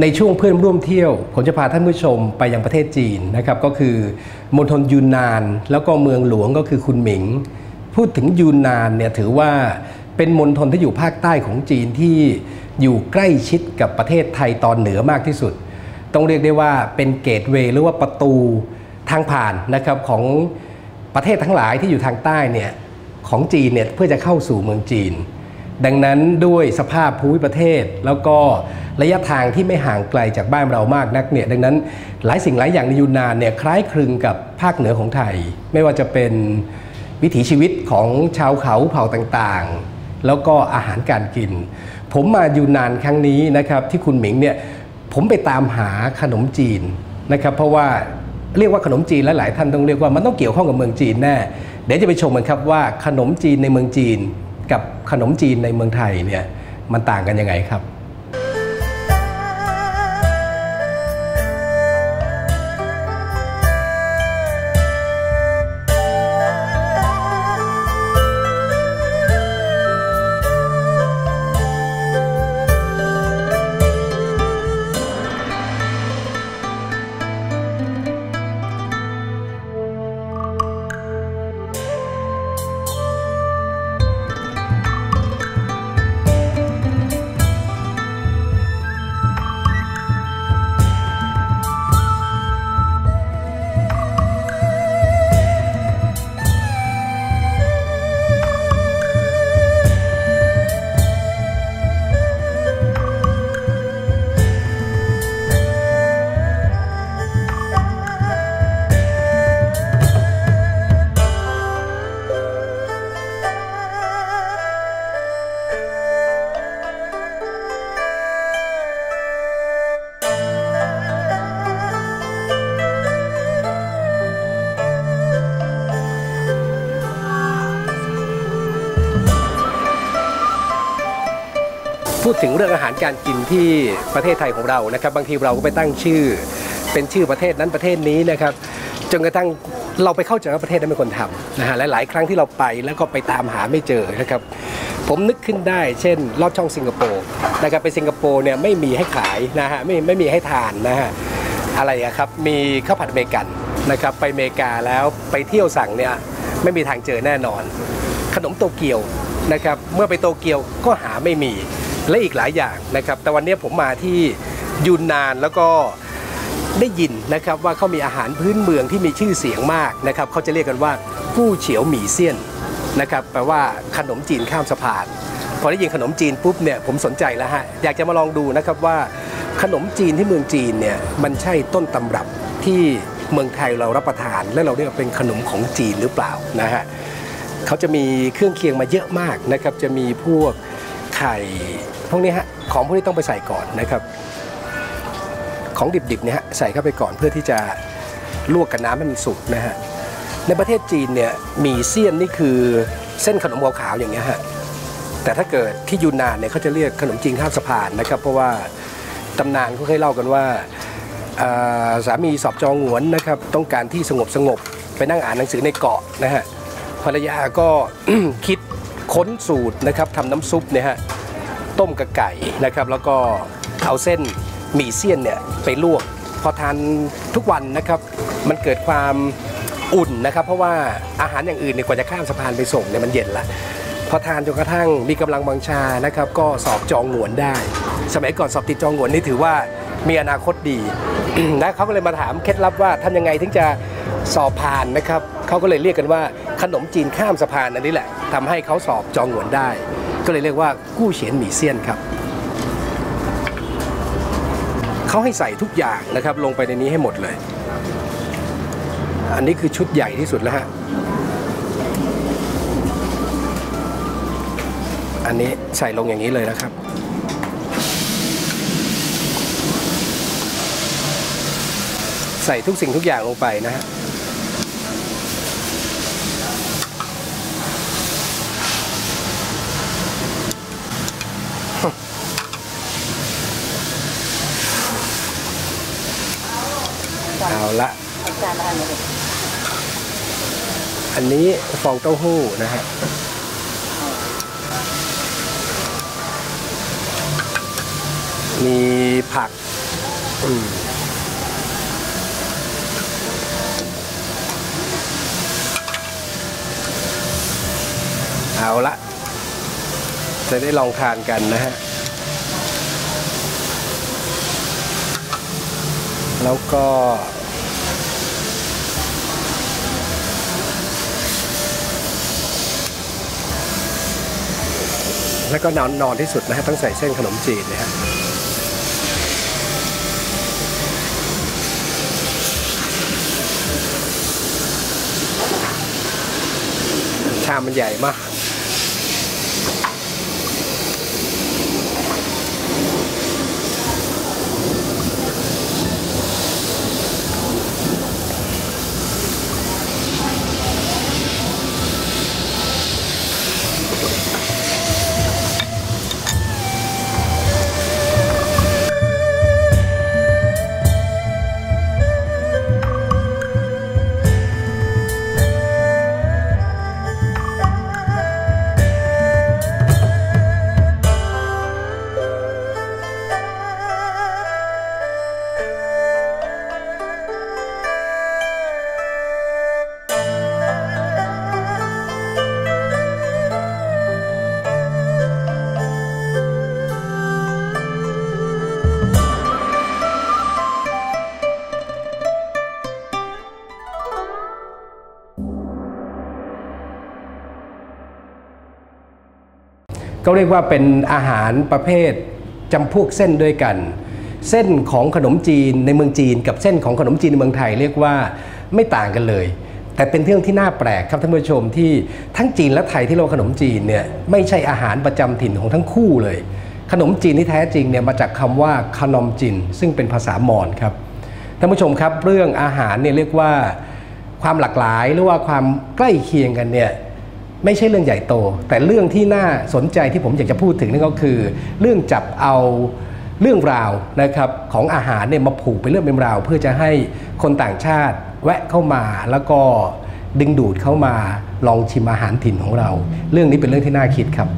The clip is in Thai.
ในช่วงเพื่อนร่วมเที่ยวผมจะพาท่านผู้ชมไปยังประเทศจีนนะครับก็คือมณฑลยูนนาน แล้วก็เมืองหลวงก็คือคุนหมิง พูดถึงยูนนานเนี่ยถือว่าเป็นมณฑลที่อยู่ภาคใต้ของจีนที่อยู่ใกล้ชิดกับประเทศไทยตอนเหนือมากที่สุด ต้องเรียกได้ว่าเป็นเกตเวย์หรือว่าประตูทางผ่านนะครับของประเทศทั้งหลายที่อยู่ทางใต้เนี่ยของจีนเนี่ยเพื่อจะเข้าสู่เมืองจีน ดังนั้นด้วยสภาพภูมิประเทศแล้วก็ ระยะทางที่ไม่ห่างไกลจากบ้านเรามากนักเนี่ยดังนั้นหลายสิ่งหลายอย่างในยูนนานเนี่ยคล้ายคลึงกับภาคเหนือของไทย ไม่ว่าจะเป็นวิถีชีวิตของชาวเขาเผ่าต่างๆ แล้วก็อาหารการกิน ผมมายูนนานครั้งนี้นะครับที่คุณหมิงเนี่ยผมไปตามหาขนมจีนนะครับเพราะว่าเรียกว่าขนมจีนและหลายท่านต้องเรียกว่ามันต้องเกี่ยวข้องกับเมืองจีนแน่เดี๋ยวจะไปชมกันครับว่าขนมจีนในเมืองจีน กับขนมจีนในเมืองไทยเนี่ยมันต่างกันยังไงครับ พูดถึงเรื่องอาหารการกินที่ประเทศไทยของเรานะครับ บางทีเราก็ไปตั้งชื่อ เป็นชื่อประเทศนั้นประเทศนี้นะครับจนกระทั่งเราไปเข้าใจว่าประเทศนั้นเป็นคนทำนะฮะหลาย ๆ ครั้งที่เราไปแล้วก็ไปตามหาไม่เจอนะครับ ผมนึกขึ้นได้ เช่น ลอดช่องสิงคโปร์นะครับไปสิงคโปร์เนี่ยไม่มีให้ขายนะฮะไม่ไม่มีให้ทานนะฮะอะไรอะครับมีข้าวผัดอเมริกันนะครับไปอเมริกาแล้วไปเที่ยวสั่งเนี่ยไม่มีทางเจอแน่นอน ขนมโตเกียวนะครับเมื่อไปโตเกียวก็หาไม่มี และอีกหลายอย่างนะครับ แต่วันนี้ผมมาที่ยูนนานแล้วก็ได้ยินนะครับว่าเขามีอาหารพื้นเมืองที่มีชื่อเสียงมากนะครับเขาจะเรียกกันว่ากู้เฉียวหมี่เซียนนะครับแปลว่าขนมจีนข้ามสะพานพอได้ยินขนมจีนปุ๊บเนี่ยผมสนใจแล้วฮะอยากจะมาลองดูนะครับว่าขนมจีนที่เมืองจีนเนี่ยมันใช่ต้นตำรับที่เมืองไทยเรารับประทาน และเราเรียกว่าเป็นขนมของจีนหรือเปล่านะฮะเขาจะมีเครื่องเคียงมาเยอะมากนะครับจะมีพวกไข่ พวกนี้ฮะของพวกนี้ต้องไปใส่ก่อนนะครับ ของดิบๆเนี่ยฮะใส่เข้าไปก่อนเพื่อที่จะลวกกับน้ำให้มันสุกนะฮะในประเทศจีนเนี่ยหมี่เซียนนี่คือเส้นขนมขาวๆอย่างเงี้ยฮะแต่ถ้าเกิดที่ยูนนานเนี่ยเขาจะเรียกขนมจีนข้ามสะพานนะครับ เพราะว่าตำนานเขาเคยเล่ากันว่าสามีสอบจองหวนนะครับต้องการที่สงบสงบๆไปนั่งอ่านหนังสือในเกาะนะฮะภรรยาก็คิดค้นสูตรนะครับทำน้ำซุปเนี่ยฮะ ต้มกับไก่นะครับ แล้วก็เอาเส้นหมี่เสี้ยนเนี่ยไปลวก พอทานทุกวันนะครับมันเกิดความอุ่นนะครับ เพราะว่าอาหารอย่างอื่นเนี่ยกว่าจะข้ามสะพานไปส่งเนี่ยมันเย็นละพอทานจนกระทั่งมีกำลังวังชานะครับ ก็สอบจองหงวนได้ สมัยก่อนสอบติดจองหงวนนี่ถือว่ามีอนาคตดีนะเขาก็เลยมาถามเคล็ดลับว่าทำยังไงถึงจะสอบผ่านนะครับเขาก็เลยเรียกกันว่าขนมจีนข้ามสะพานอันนี้แหละทำให้เขาสอบจองหงวนได้ ก็เลยเรียกว่ากู้เฉียนหมี่เซียนครับเขาให้ใส่ทุกอย่างนะครับลงไปในนี้ให้หมดเลย อันนี้คือชุดใหญ่ที่สุดแล้วฮะอันนี้ใส่ลงอย่างนี้เลยนะครับใส่ทุกสิ่งทุกอย่างลงไปนะฮะ เอาละอันเลยอันนี้ฟองเต้าหู้นะฮะมีผักเอาละ จะได้ลองทานกันนะฮะ แล้วก็ แล้วก็นอนนอนที่สุดนะฮะต้องใส่เส้นขนมจีนนะฮะชามมันใหญ่มาก ก็เรียกว่าเป็นอาหารประเภทจำพวกเส้นด้วยกัน เส้นของขนมจีนในเมืองจีน กับเส้นของขนมจีนในเมืองไทยเรียกว่าไม่ต่างกันเลย แต่เป็นเรื่องที่น่าแปลกครับท่านผู้ชมที่ทั้งจีนและไทยที่เราขนมจีนเนี่ยไม่ใช่อาหารประจำถิ่นของทั้งคู่เลย ขนมจีนที่แท้จริงเนี่ยมาจากคำว่าขนมจีนซึ่งเป็นภาษามอญครับท่านผู้ชมครับเรื่องอาหารเนี่ยเรียกว่าความหลากหลายหรือว่าความใกล้เคียงกันเนี่ย ไม่ใช่เรื่องใหญ่โต แต่เรื่องที่น่าสนใจที่ผมอยากจะพูดถึงนั่นก็คือ เรื่องจับเอาเรื่องราวนะครับของอาหารเนี่ยมาผูกเป็นเรื่องเป็นราว เพื่อจะให้คนต่างชาติแวะเข้ามาแล้วก็ดึงดูดเข้ามาลองชิมอาหารถิ่นของเรา เรื่องนี้เป็นเรื่องที่น่าคิดครับ